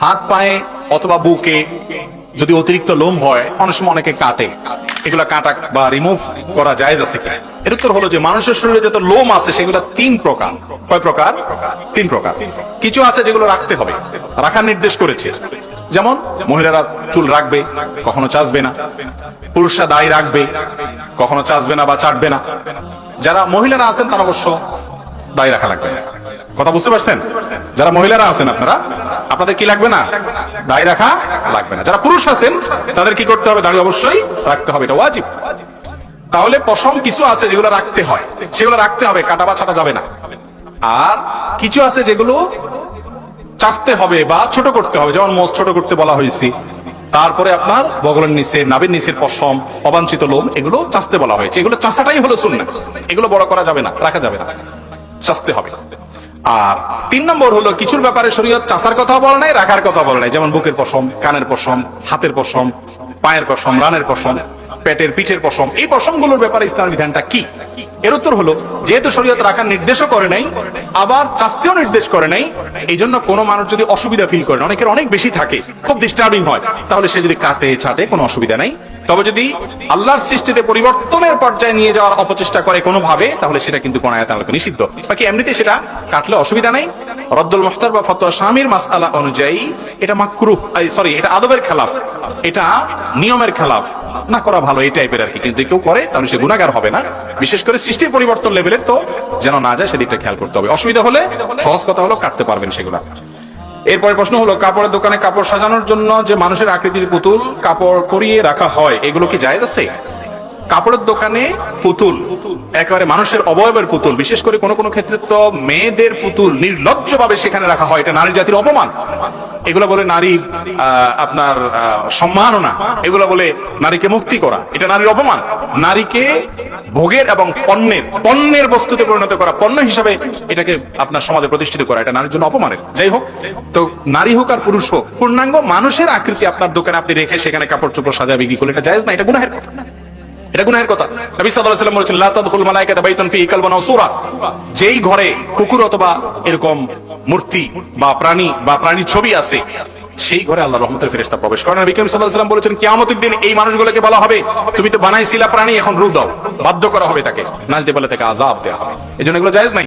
হাত পায়ে অথবা বুকে যদি অতিরিক্ত লোম হয়, অনেক সময় অনেকে কাটে। এগুলো কাটা বা রিমুভ করা যায় আছে কি এর উত্তর হলো যে মানুষের শরীরে যত লোম আছে, সেগুলো তিন প্রকার। কয় প্রকার? তিন প্রকার। কিছু আছে যেগুলো রাখতে হবে। রাখার নির্দেশ করেছে। যেমন, মহিলারা চুল রাখবে, কখনো চাচবে না। পুরুষরা দাড়ি রাখবে, কখনো চাচবে না বা চাটবে না। যারা মহিলারা আছেন তারা অবশ্য দাড়ি রাখা লাগবে। না কথা বুঝতে পারছেন? যারা মহিলারা আছেন আপনারা, আপনাদের কি লাগবে না? দাড়ি রাখা লাগবে না। যারা পুরুষ আছেন, তাদের কি করতে হবে? দাড়ি অবশ্যই রাখতে হবে। এটা ওয়াজিব। তাহলে পশম কিছু আছে যেগুলো রাখতে হয়। সেগুলো রাখতে হবে, কাটা বা যাবে না। আর কিছু আছে যেগুলো চাচতে হবে বা ছোট করতে হবে। যেমন মোষ ছোট করতে বলা হয়েছে। তারপরে আপনার বগলের নিচে নাবির নিচের পশম, অবাঞ্ছিত লোম, এগুলো চাচতে বলা হয়েছে। এগুলো চাষাটাই হলো শুননা এগুলো বড় করা যাবে না, রাখা যাবে না। চাচতে হবে আর তিন নম্বর হলো, কিছুর ব্যাপারে শরীয়ত চাষার কথা বলে নাই, রাখার কথা বলে নাই। যেমন বুকের পশম, কানের পশম, হাতের পশম, পায়ের পশম, রানের পশম, পেটের পিঠের পশম। এই পশমগুলোর ব্যাপারে ইসলামের বিধানটা কি? এর উত্তর হলো, যেহেতু শরীয়ত রাখার নির্দেশও করে নাই, আবার চাস্তেও নির্দেশ করে নাই এই জন্য কোনো মানুষ যদি অসুবিধা ফিল করেন অনেকের অনেক বেশি থাকে, খুব ডিস্টার্বিং হয়, তাহলে সে যদি কাটে, ছাটে, কোনো অসুবিধা নাই। তবে যদি আল্লাহর সৃষ্টিতে পরিবর্তনের পর্যায়ে নিয়ে যাওয়ার অপচেষ্টা করে কোনোভাবে, তাহলে সেটা কিন্তু কোন আয়াত আলোকে নিষিদ্ধ। বাকি এমনিতে সেটা কাটলে অসুবিধা নাই। রদ্দুল মুখতার বা ফতোয়া স্বামীর মাসআলা অনুযায়ী এটা মাকরুহ সরি, এটা আদবের খেলাফ। এটা নিয়মের খেলাফ। না, করা ভালো, এই টাইপের আর কি। কিন্তু কেউ করে, তাহলে সে গুণাগার হবে না। বিশেষ করে সৃষ্টির পরিবর্তন লেভেলের তো যেন না যায়, সেদিকটা খেয়াল করতে হবে। অসুবিধা হলে, সহজ কথা হলো কাটতে পারবেন সেগুলা। এরপরে প্রশ্ন হলো, কাপড়ের দোকানে কাপড় সাজানোর জন্য যে মানুষের আকৃতির পুতুল কাপড় পরিয়ে রাখা হয়, এগুলো কি জায়েজ আছে? কাপড়ের দোকানে পুতুল, একেবারে মানুষের অবয়বের পুতুল। বিশেষ করে কোনো কোনো ক্ষেত্রে তো মেয়েদের পুতুল নির্লজ্জ ভাবে সেখানে রাখা হয়, এটা নারী জাতির অপমান। এগুলো বলে নারীর আপনার সম্মাননা। এগুলো বলে নারীকে মুক্তি করা, এটা নারীর অপমান। নারীকে ভোগের এবং পণ্যের পণ্যের বস্তুতে পরিণত করা, পণ্য হিসাবে এটাকে আপনার সমাজে প্রতিষ্ঠিত করা, এটা নারীর জন্য অপমানের। যাই হোক, তো নারী হোক আর পুরুষ হোক, পূর্ণাঙ্গ মানুষের আকৃতি আপনার দোকানে আপনি রেখে সেখানে কাপড় চোপড় সাজা বিক্রি করলে এটা জায়েজ না, এটা গুনাহের কথা। এটা গুনাহের কথা। নবী সাল্লাল্লাহু আলাইহি ওয়াসাল্লাম বলেছেন, লা তাদখুল বাইতান কালবান সূরা। যেই ঘরে কুকুর অথবা এরকম মূর্তি বা প্রাণী বা প্রাণীর ছবি আছে, সেই ঘরে আল্লাহ রহমতের ফেরেশতা প্রবেশ করেন নবী করিম সাল্লাল্লাহু আলাইহি ওয়াসাল্লাম বলেছেন, কিয়ামতের দিন এই মানুষগুলোকে বলা হবে, তুমি তো বানাইছিলা প্রাণী, এখন রূহ দাও। বাধ্য করা হবে তাকে। নাচতে বলে তাকে আযাব দেওয়া হবে। এজন্য এগুলো জায়েজ নাই।